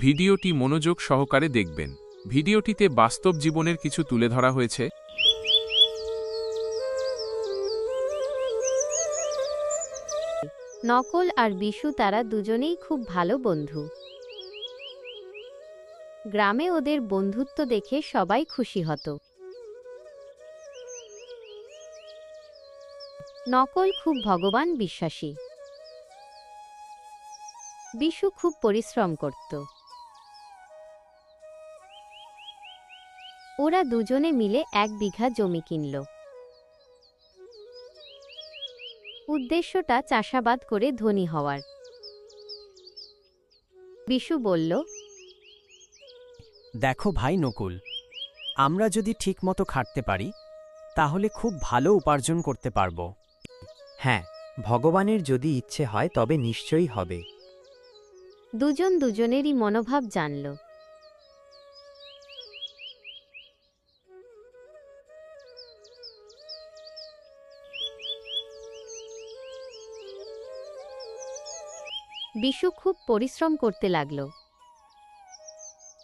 ভিডিওটি মনোযোগ সহকারে দেখবেন। ভিডিওটিতে বাস্তব জীবনের কিছু তুলে ধরা হয়েছে। নকল আর বিশু তারা দুজনেই খুব ভালো বন্ধু। গ্রামে ওদের বন্ধুত্ব দেখে সবাই খুশি হতো। নকল খুব ভগবান বিশ্বাসী। বিশু খুব পরিশ্রম করত। ওরা দুজনে মিলে এক বিঘা জমি কিনল। উদ্দেশ্যটা চাষাবাদ করে ধনী হওয়ার। বিশু বলল দেখো ভাই নকুল আমরা যদি ঠিকমতো খাটতে পারি তাহলে খুব ভালো উপার্জন করতে পারব। হ্যাঁ ভগবানের যদি ইচ্ছে হয় তবে নিশ্চয়ই হবে। দুজন দুজনেরই মনোভাব জানল। বিশু খুব পরিশ্রম করতে লাগল।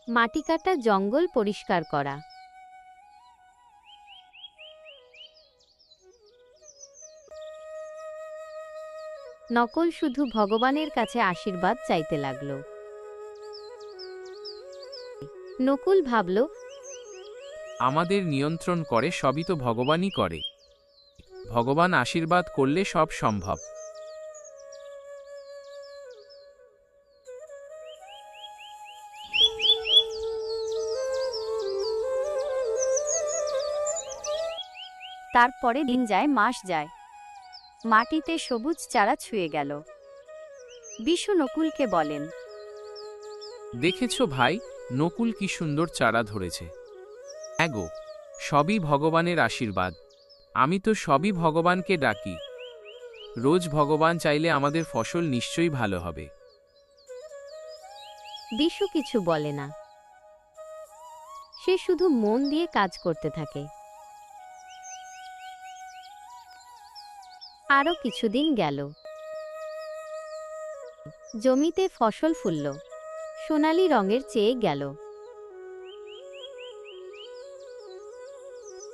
মাটি কাটা জঙ্গল পরিষ্কার করা। নকল শুধু ভগবানের কাছে আশীর্বাদ চাইতে লাগল। নকুল ভাবল, আমাদের নিয়ন্ত্রণ করে সবই তো ভগবানই করে। ভগবান আশীর্বাদ করলে সব সম্ভব। তারপরে দিন যায় মাস যায়। মাটিতে সবুজ চারা ছুঁয়ে গেল। বিশু নকুলকে বলেন দেখেছ ভাই নকুল কি সুন্দর চারা ধরেছে। এগো সবই ভগবানের আশীর্বাদ। আমি তো সবই ভগবানকে ডাকি। রোজ ভগবান চাইলে আমাদের ফসল নিশ্চয়ই ভালো হবে। বিশু কিছু বলে না। সে শুধু মন দিয়ে কাজ করতে থাকে। আরও কিছুদিন গেল। জমিতে ফসল ফুলল। সোনালি রঙের চেয়ে গেল।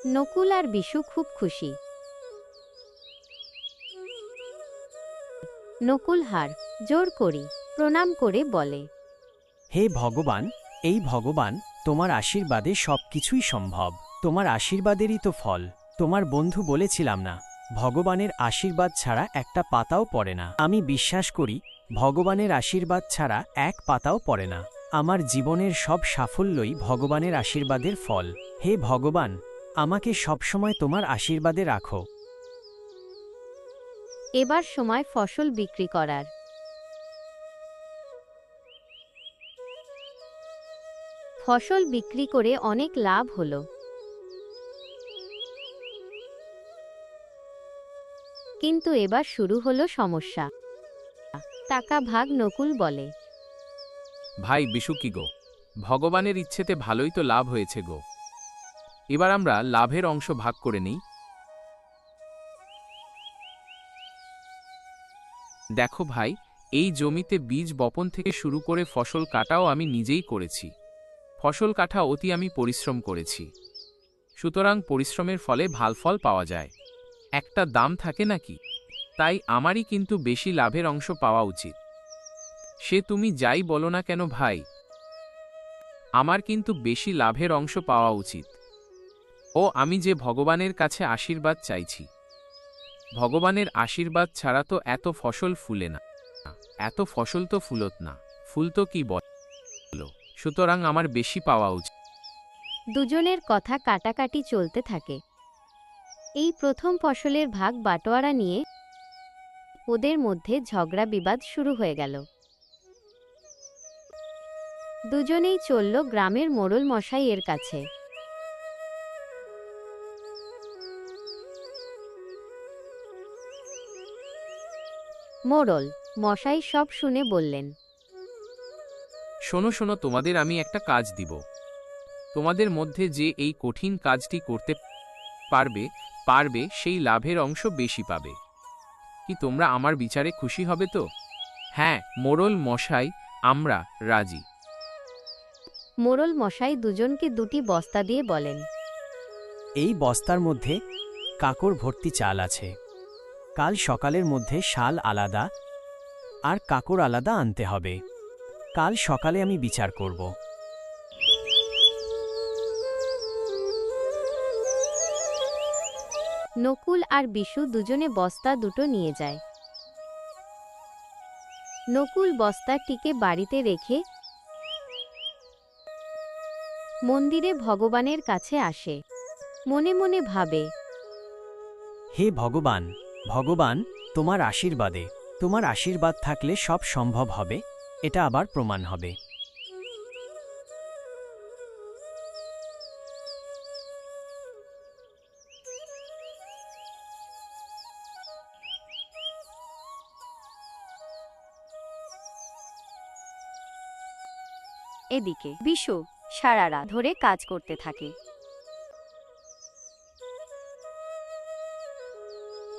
নকুল আর বিশু খুব খুশি। নকুল হার, জোর করি, প্রণাম করে বলে। হে ভগবান, এই ভগবান, তোমার আশীর্বাদে সব কিছুই সম্ভব। তোমার আশীর্বাদেরই তো ফল। তোমার বন্ধু বলেছিলাম না ভগবানের আশীর্বাদ ছাড়া একটা পাতাও পড়ে না। আমি বিশ্বাস করি, ভগবানের আশীর্বাদ ছাড়া এক পাতাও পড়ে না। আমার জীবনের সব সাফল্যই ভগবানের আশীর্বাদের ফল। হে ভগবান, আমাকে সবসময় তোমার আশীর্বাদে রাখো। এবার সময় ফসল বিক্রি করার। ফসল বিক্রি করে অনেক লাভ হলো। কিন্তু এবার শুরু হলো সমস্যা। টাকা ভাগ নকুল বলে। ভাই বিশু কি গো? ভগবানের ইচ্ছেতে ভালোই তো লাভ হয়েছে গো। এবার আমরা লাভের অংশ ভাগ করে নিই। দেখো ভাই, এই জমিতে বীজ বপন থেকে শুরু করে ফসল কাটাও আমি নিজেই করেছি। ফসল কাটা অতি আমি পরিশ্রম করেছি। সুতরাং পরিশ্রমের ফলে ভালো ফল পাওয়া যায়। একটা দাম থাকে নাকি? তাই আমারই কিন্তু বেশি লাভের অংশ পাওয়া উচিত। সে তুমি যাই বলো না কেন ভাই? আমার কিন্তু বেশি লাভের অংশ পাওয়া উচিত। ও, আমি যে ভগবানের কাছে আশীর্বাদ চাইছি। ভগবানের আশীর্বাদ ছাড়া তো এত ফসল ফুলে না। এত ফসল তো ফুলত না। ফুল তো কি বলো? সুতরাং আমার বেশি পাওয়া উচিত। দুজনের কথা কাটাকাটি চলতে থাকে। এই প্রথম ফসলের ভাগ বাটোয়ারা নিয়ে ওদের মধ্যে ঝগড়া বিবাদ শুরু হয়ে গেল। দুজনেই চলল গ্রামের মোড়ল মশাই এর কাছে। মোড়ল, মশাই সব শুনে বললেন, শোনো শোনো, তোমাদের আমি একটা কাজ দিব। তোমাদের মধ্যে যে এই কঠিন কাজটি করতে পারবে পারবে সেই লাভের অংশ বেশি পাবে। কি তোমরা আমার বিচারে খুশি হবে তো? হ্যাঁ মোরল মশাই আমরা রাজি। মোড়ল মশাই দুজনকে দুটি বস্তা দিয়ে বলেন এই বস্তার মধ্যে কাকর ভর্তি চাল আছে। কাল সকালের মধ্যে শাল আলাদা আর কাকর আলাদা আনতে হবে। কাল সকালে আমি বিচার করব। নকুল আর বিশু দুজনে বস্তা দুটো নিয়ে যায়। নকুল বস্তাটিকে বাড়িতে রেখে মন্দিরে ভগবানের কাছে আসে। মনে মনে ভাবে, হে ভগবান ভগবান, তোমার আশীর্বাদে, তোমার আশীর্বাদ থাকলে সব সম্ভব হবে, এটা আবার প্রমাণ হবে। এদিকে বিশু সারা রাত ধরে কাজ করতে থাকে।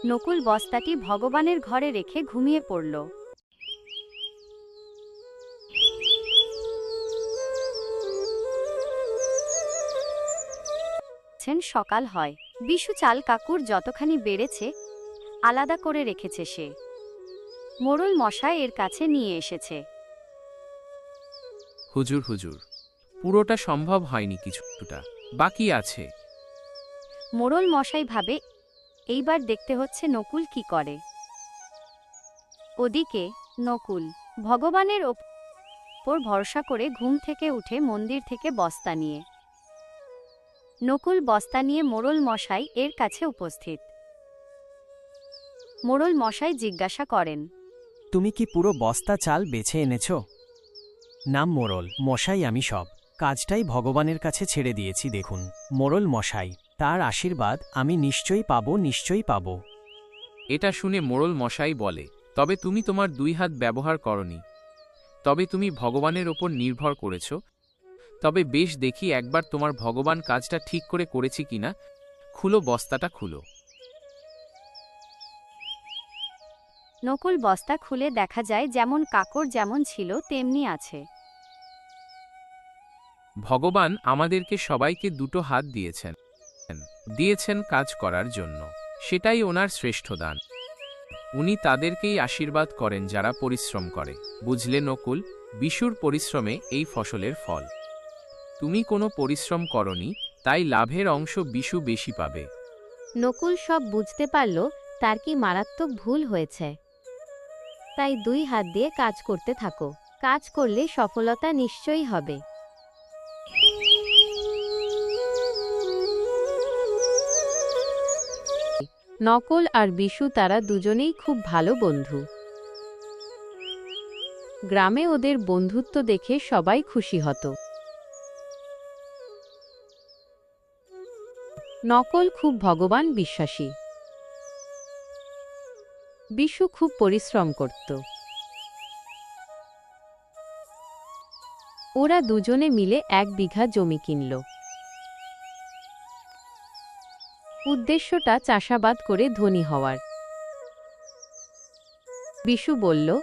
নকুল বস্তাটি ভগবানের ঘরে রেখে ঘুমিয়ে পড়ল। সকাল হয়। বিশু চাল কাকুর যতখানি বেড়েছে, আলাদা করে রেখেছে সে। মোরল মশাই এর কাছে নিয়ে এসেছে। হুজুর হুজুর পুরোটা সম্ভব হয়নি কিছুটা বাকি আছে। মোড়ল মশাই ভাবে এইবার দেখতে হচ্ছে নকুল কি করে। ওদিকে নকুল ভগবানের ওপর ভরসা করে ঘুম থেকে উঠে মন্দির থেকে বস্তা নিয়ে। নকুল বস্তা নিয়ে মোড়ল মশাই এর কাছে উপস্থিত। মোড়ল মশাই জিজ্ঞাসা করেন তুমি কি পুরো বস্তা চাল বেছে এনেছ? নাম মোরল। মশাই আমি সব। কাজটাই ভগবানের কাছে ছেড়ে দিয়েছি দেখুন। মোরল মশাই তার আশীর্বাদ আমি নিশ্চয়ই পাব নিশ্চয়ই পাবো। এটা শুনে মোড়ল মশাই বলে তবে তুমি তোমার দুই হাত ব্যবহার করনি। তবে তুমি ভগবানের ওপর নির্ভর করেছ। তবে বেশ দেখি একবার তোমার ভগবান কাজটা ঠিক করে করেছি কিনা খুলো বস্তাটা খুলো। নকুল বস্তা খুলে দেখা যায় যেমন কাকর যেমন ছিল তেমনি আছে। ভগবান আমাদেরকে সবাইকে দুটো হাত দিয়েছেন। দিয়েছেন কাজ করার জন্য। সেটাই ওনার শ্রেষ্ঠ দান উনি তাদেরকেই আশীর্বাদ করেন যারা পরিশ্রম করে। বুঝলে নকুল বিশুর পরিশ্রমে এই ফসলের ফল। তুমি কোনো পরিশ্রম করনি, তাই লাভের অংশ বিশু বেশি পাবে। নকুল সব বুঝতে পারল, তার কি মারাত্মক ভুল হয়েছে। তাই দুই হাত দিয়ে কাজ করতে থাকো। কাজ করলে সফলতা নিশ্চয়ই হবে। নকল আর বিশু তারা দুজনেই খুব ভালো বন্ধু। গ্রামে ওদের বন্ধুত্ব দেখে সবাই খুশি হতো। নকল খুব ভগবান বিশ্বাসী। বিশু খুব পরিশ্রম করত। ওরা দুজনে মিলে এক বিঘা জমি কিনল। উদ্দেশ্যটা চাষাবাদ করে ধনী হওয়ার। বিশু বলল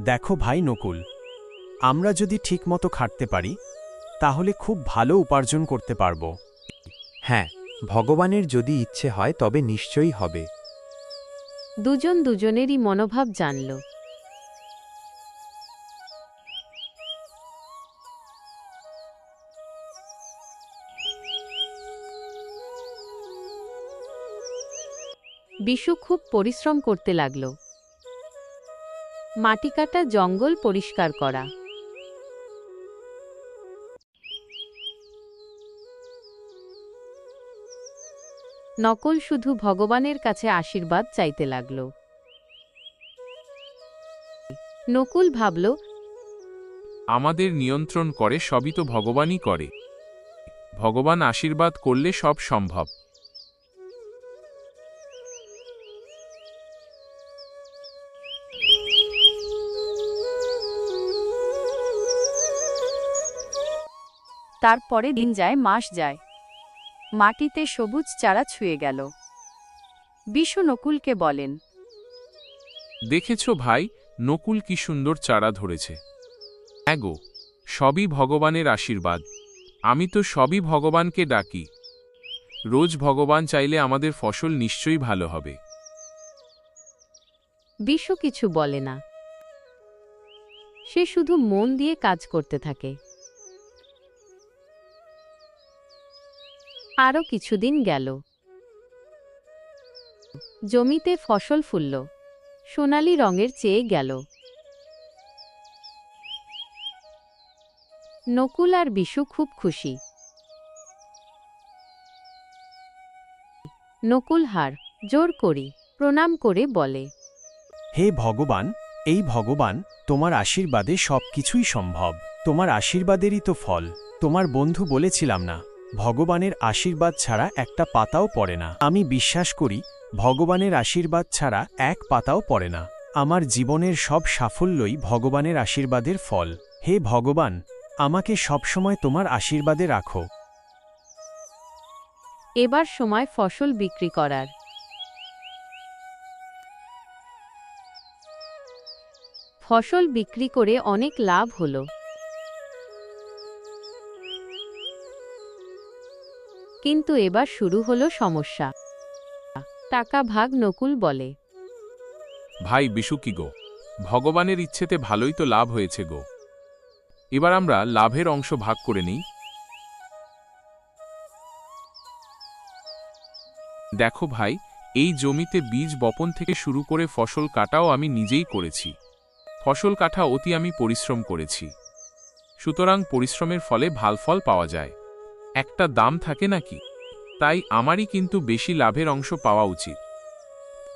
দেখো ভাই নকুল আমরা যদি ঠিকমতো খাটতে পারি তাহলে খুব ভালো উপার্জন করতে পারব। হ্যাঁ ভগবানের যদি ইচ্ছে হয় তবে নিশ্চয়ই হবে। দুজন দুজনেরই মনোভাব জানল। বিশু খুব পরিশ্রম করতে লাগল। মাটি কাটা জঙ্গল পরিষ্কার করা। নকল শুধু ভগবানের কাছে আশীর্বাদ চাইতে লাগল। নকুল ভাবল, আমাদের নিয়ন্ত্রণ করে সবই তো ভগবানই করে। ভগবান আশীর্বাদ করলে সব সম্ভব। তারপরে দিন যায় মাস যায়। মাটিতে সবুজ চারা ছুঁয়ে গেল। বিশু নকুলকে বলেন দেখেছ ভাই নকুল কি সুন্দর চারা ধরেছে। এগো সবই ভগবানের আশীর্বাদ। আমি তো সবই ভগবানকে ডাকি। রোজ ভগবান চাইলে আমাদের ফসল নিশ্চয়ই ভালো হবে। বিশু কিছু বলে না। সে শুধু মন দিয়ে কাজ করতে থাকে। আরও কিছুদিন গেল। জমিতে ফসল ফুলল। সোনালি রঙের চেয়ে গেল। নকুল আর বিশু খুব খুশি। নকুল হার, জোর করি, প্রণাম করে বলে। হে ভগবান, এই ভগবান, তোমার আশীর্বাদে সব কিছুই সম্ভব। তোমার আশীর্বাদেরই তো ফল। তোমার বন্ধু বলেছিলাম না ভগবানের আশীর্বাদ ছাড়া একটা পাতাও পড়ে না। আমি বিশ্বাস করি, ভগবানের আশীর্বাদ ছাড়া এক পাতাও পড়ে না। আমার জীবনের সব সাফল্যই ভগবানের আশীর্বাদের ফল। হে ভগবান, আমাকে সবসময় তোমার আশীর্বাদে রাখো। এবার সময় ফসল বিক্রি করার। ফসল বিক্রি করে অনেক লাভ হলো। কিন্তু এবার শুরু হলো সমস্যা। টাকা ভাগ নকুল বলে। ভাই বিশু কি গো? ভগবানের ইচ্ছেতে ভালোই তো লাভ হয়েছে গো। এবার আমরা লাভের অংশ ভাগ করে নিই। দেখো ভাই, এই জমিতে বীজ বপন থেকে শুরু করে ফসল কাটাও আমি নিজেই করেছি। ফসল কাটা অতি আমি পরিশ্রম করেছি। সুতরাং পরিশ্রমের ফলে ভালো ফল পাওয়া যায়। একটা দাম থাকে নাকি? তাই আমারই কিন্তু বেশি লাভের অংশ পাওয়া উচিত।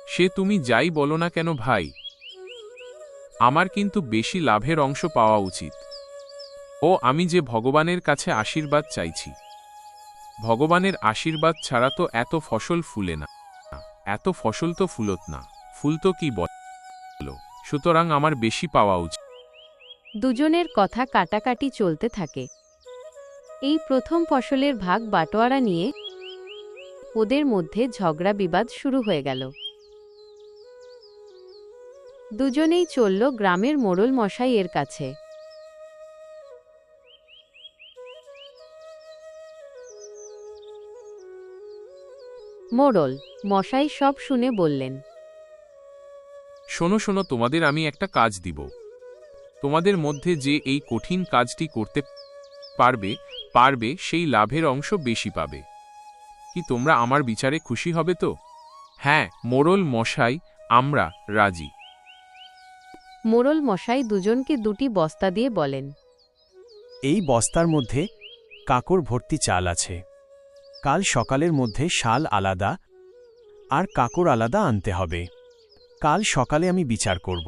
সে তুমি যাই বলো না কেন ভাই? আমার কিন্তু বেশি লাভের অংশ পাওয়া উচিত। ও, আমি যে ভগবানের কাছে আশীর্বাদ চাইছি। ভগবানের আশীর্বাদ ছাড়া তো এত ফসল ফুলে না। এত ফসল তো ফুলত না। ফুল তো কি বলো? সুতরাং আমার বেশি পাওয়া উচিত। দুজনের কথা কাটাকাটি চলতে থাকে। এই প্রথম ফসলের ভাগ বাটোয়ারা নিয়ে ওদের মধ্যে ঝগড়া বিবাদ শুরু হয়ে গেল। দুজনেই চলল গ্রামের মোড়ল মশাই এর কাছে। মোড়ল, মশাই সব শুনে বললেন, শোনো শোনো, তোমাদের আমি একটা কাজ দিব। তোমাদের মধ্যে যে এই কঠিন কাজটি করতে পারবে পারবে সেই লাভের অংশ বেশি পাবে। কি তোমরা আমার বিচারে খুশি হবে তো? হ্যাঁ মোড়ল মশাই আমরা রাজি। মোড়ল মশাই দুজনকে দুটি বস্তা দিয়ে বলেন এই বস্তার মধ্যে কাকর ভর্তি চাল আছে। কাল সকালের মধ্যে শাল আলাদা আর কাকর আলাদা আনতে হবে। কাল সকালে আমি বিচার করব।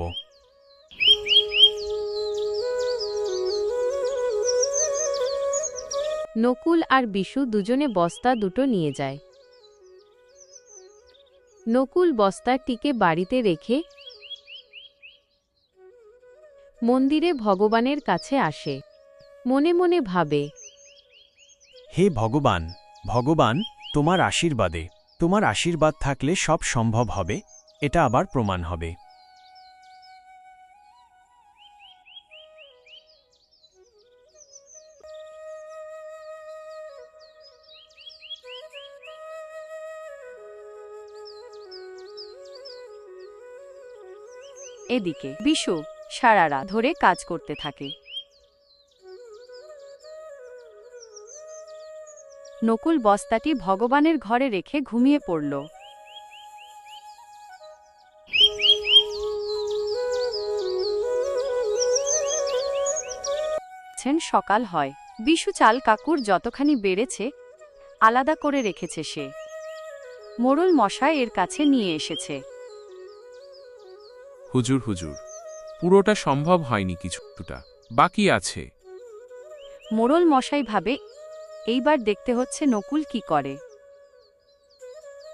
নকুল আর বিশু দুজনে বস্তা দুটো নিয়ে যায়। নকুল বস্তাটিকে বাড়িতে রেখে মন্দিরে ভগবানের কাছে আসে। মনে মনে ভাবে, হে ভগবান ভগবান, তোমার আশীর্বাদে, তোমার আশীর্বাদ থাকলে সব সম্ভব হবে, এটা আবার প্রমাণ হবে। এদিকে বিশু সারা রাত ধরে কাজ করতে থাকে। নকুল বস্তাটি ভগবানের ঘরে রেখে ঘুমিয়ে পড়ল। সকাল হয়। বিশু চাল কাকুর যতখানি বেড়েছে, আলাদা করে রেখেছে সে। মোড়ল মশাই এর কাছে নিয়ে এসেছে। হুজুর হুজুর পুরোটা সম্ভব হয়নি কিছুটা বাকি আছে। মোড়ল মশাই ভাবে এইবার দেখতে হচ্ছে নকুল কি করে।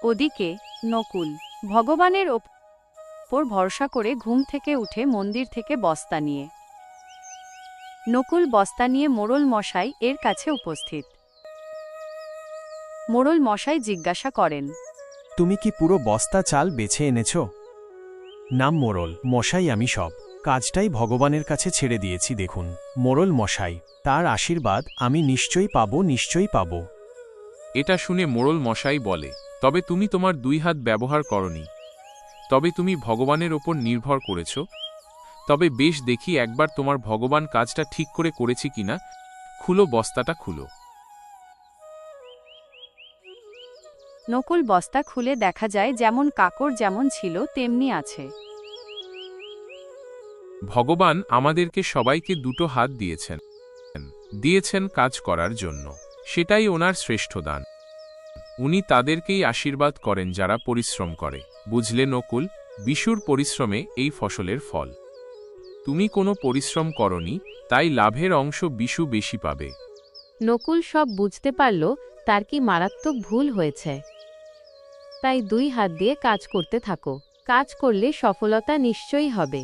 ওদিকে নকুল ভগবানের ওপর ভরসা করে ঘুম থেকে উঠে মন্দির থেকে বস্তা নিয়ে। নকুল বস্তা নিয়ে মোড়ল মশাই এর কাছে উপস্থিত। মোড়ল মশাই জিজ্ঞাসা করেন তুমি কি পুরো বস্তা চাল বেছে এনেছ? নাম মোরল, মশাই আমি সব। কাজটাই ভগবানের কাছে ছেড়ে দিয়েছি, দেখুন। মোরল মশাই, তার আশীর্বাদ আমি নিশ্চয়ই পাবো নিশ্চয়ই পাবো। এটা শুনে মোরল মশাই বলে, তবে তুমি তোমার দুই হাত ব্যবহার করনি। তবে তুমি ভগবানের ওপর নির্ভর করেছ। তবে বেশ দেখি একবার তোমার ভগবান কাজটা ঠিক করে করেছি কিনা। খুলো, বস্তাটা খুলো। নকুল বস্তা খুলে দেখা যায় যেমন কাকর যেমন ছিল তেমনি আছে। ভগবান আমাদেরকে সবাইকে দুটো হাত দিয়েছেন। দিয়েছেন কাজ করার জন্য। সেটাই ওনার শ্রেষ্ঠ দান। উনি তাদেরকেই আশীর্বাদ করেন যারা পরিশ্রম করে। বুঝলে নকুল বিশুর পরিশ্রমে এই ফসলের ফল। তুমি কোনো পরিশ্রম করনি তাই লাভের অংশ বিশু বেশি পাবে। নকুল সব বুঝতে পারল তার কি মারাত্মক ভুল হয়েছে? তাই দুই হাত দিয়ে কাজ করতে থাকো। কাজ করলে সফলতা নিশ্চয়ই হবে।